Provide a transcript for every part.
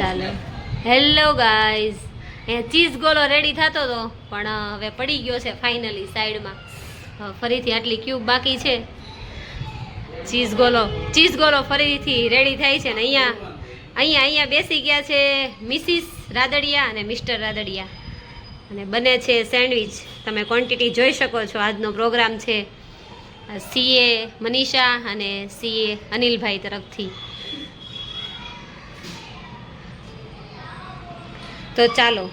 ચાલો. Hello guys અહીંયા cheese ગોલો રેડી થતો હતો પણ હવે પડી ગયો છે ફાઇનલી સાઈડમાં ફરીથી આટલી ક્યુબ બાકી છે. ચીઝ ગોલો ચીઝ ગોલો ફરીથી રેડી થાય છે ને અહીંયા અહીંયા અહીંયા બેસી ગયા છે મિસિસ રાદડિયા અને મિસ્ટર રાદડિયા. અને બને છે સેન્ડવિચ. તમે ક્વોન્ટિટી જોઈ શકો છો, આજનો પ્રોગ્રામ છે. સીએ મનીષા અને સીએ અનિલભાઈ તરફથી. તો ચાલો.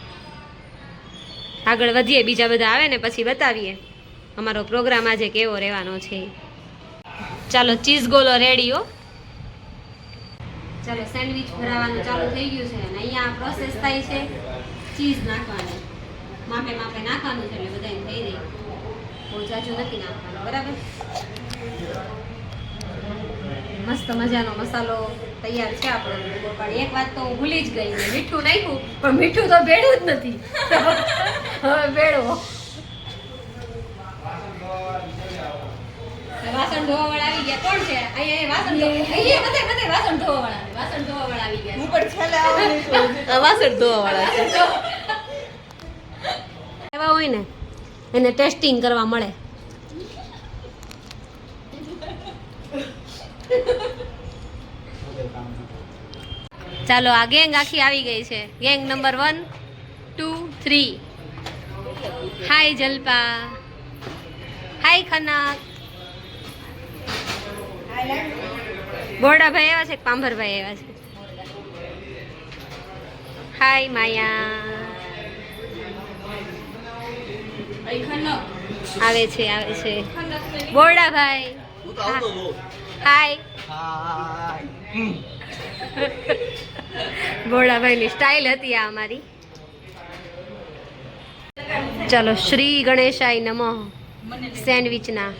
આગળ વધીએ, બીજા બધા આવે ને પછી બતાવીએ. અમારો પ્રોગ્રામ આજે કેવો રહેવાનો છે. ચાલો, ચીઝ ગોલો રેડી હો. ચાલો સેન્ડવિચ ભરાવાનું ચાલુ થઈ ગયું છે અને અહીંયા પ્રોસેસ થાય છે ચીઝ નાખવાની. માપે માપે નાખવાનું છે એટલે બધાને થઈ રહી બહુ જાજુ નથી નાખવાનું, બરાબર? મસ્ત મજાનો મસાલો તૈયાર છે આપણો પણ એક વાત તો હું ભૂલી જ ગઈ મીઠું નાખ્યું પણ મીઠું તો ભેળું જ નથી. હવે ભેળવો વાસણ ધોવા વાળા આવી ગયા. કોણ છે? અહીંયા વાસણ અહીંયા બધે બધે વાસણ ધોવા વાળા વાસણ ધોવા વાળા આવી ગયા છે. ઉપર છેલ્લે આવવાની વાસણ ધોવા વાળા છે. એવા હોય ને એને ટેસ્ટિંગ કરવા મળે. ચાલો આ ગેંગ આખી આવી ગઈ છે. Gang number one two three. Hi Jalpa. Hi Khanak. બોરડાભાઈ આવ્યા છે કે પાંભરભાઈ આવ્યા છે? હાય માયા. આવે છે આવે છે. બોરડાભાઈ. હાય હમ. સ્ટાઇલ હતી આ અમારી. ચાલો, શ્રી ગણેશાય નમઃ સેન્ડવિચના.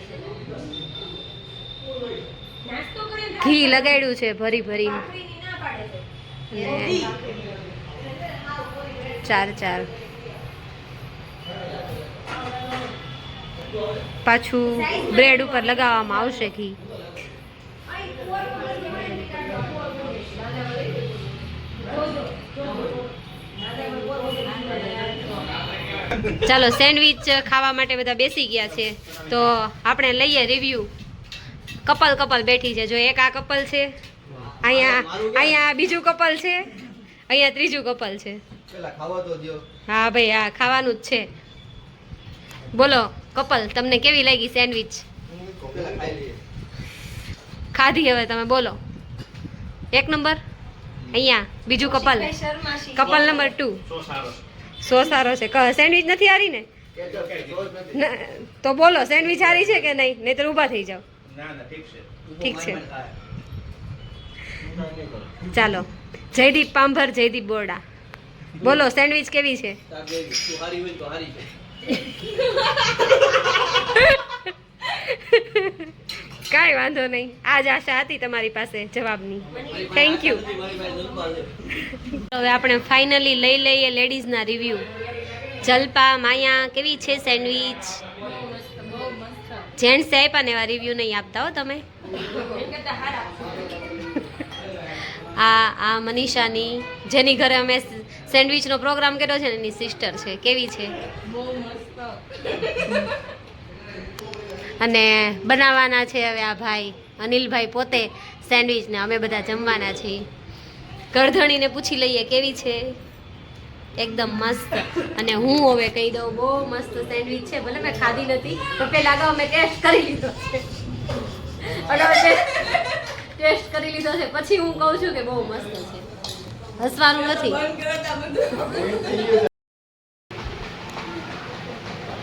ઘી લગાડ્યું છે ભરી ભરી ચાર ચાર. પાછું બ્રેડ ઉપર લગાવવામાં આવશે ઘી. ચાલો સેન્ડવિચ ખાવા માટે બધા બેસી ગયા છે. તો આપણે લઈએ રિવ્યુ કપલ કપલ બેઠી છે. જો એક આ કપલ છે અહીંયા અહીંયા બીજું કપલ છે અહીંયા ત્રીજું કપલ છે. પેલા ખાવા તો દ્યો. હા ભાઈ હા ખાવાનું જ છે. બોલો કપલ તમને કેવી લાગી સેન્ડવિચ. ખાધી હવે તમે બોલો. એક નંબર? અહીંયા બીજું કપલ. કપલ નંબર ટુ સો સારો છે. કહ સેન્ડવિચ નથી હારી ને? તો બોલો સેન્ડવિચ હારી છે કે નહીં? નહીં તો ઊભા થઈ જાઓ. ઠીક છે. ચાલો. જયદીપ પાંભર જયદીપ બોરડા. બોલો સેન્ડવિચ કેવી છે તાર બેબી, તું હારી હોય ને તો હારી છે. કાંઈ વાંધો નહીં. આજ આશા હતી તમારી પાસે જવાબની. Thank you. હવે આપણે ફાઇનલી લઈ લઈએ લેડીઝના રિવ્યુ જલપા, માયા, કેવી છે સેન્ડવિચ જેન્ટ્સ આપ્યા ને એવા રિવ્યુ નહીં આપતા હો તમે. આ આ મનીષાની, જેની ઘરે અમે સેન્ડવિચનો પ્રોગ્રામ કર્યો છે ને, એની સિસ્ટર છે. કેવી છે? અને બનાવવાના છે હવે આ ભાઈ. અનિલભાઈ પોતે સેન્ડવિચને અમે બધા જમવાના છીએ. ગરધણીને પૂછી લઈએ કેવી છે? એકદમ મસ્ત. અને હું હવે કહી દઉં, બહુ મસ્ત સેન્ડવિચ છે. ભલે મેં ખાધી નથી, પણ પેલા અગાઉ મેં ટેસ્ટ કરી લીધો છે. ટેસ્ટ કરી લીધો છે. પછી હું કહું છું કે બહુ મસ્ત છે. હસવાનું નથી.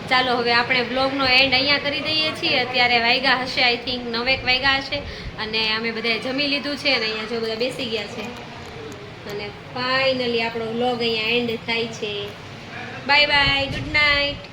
ચાલો, હવે આપણે બ્લોગનો એન્ડ અહીંયા કરી દઈએ છીએ. અત્યારે વાયગા હશે આઈ થિંક નવેક વાયગા હશે. અને અમે બધાએ જમી લીધું છે અને અહીંયા જો બધા બેસી ગયા છે. અને ફાઇનલી આપણો વ્લોગ અહીંયા એન્ડ થાય છે. Bye bye good night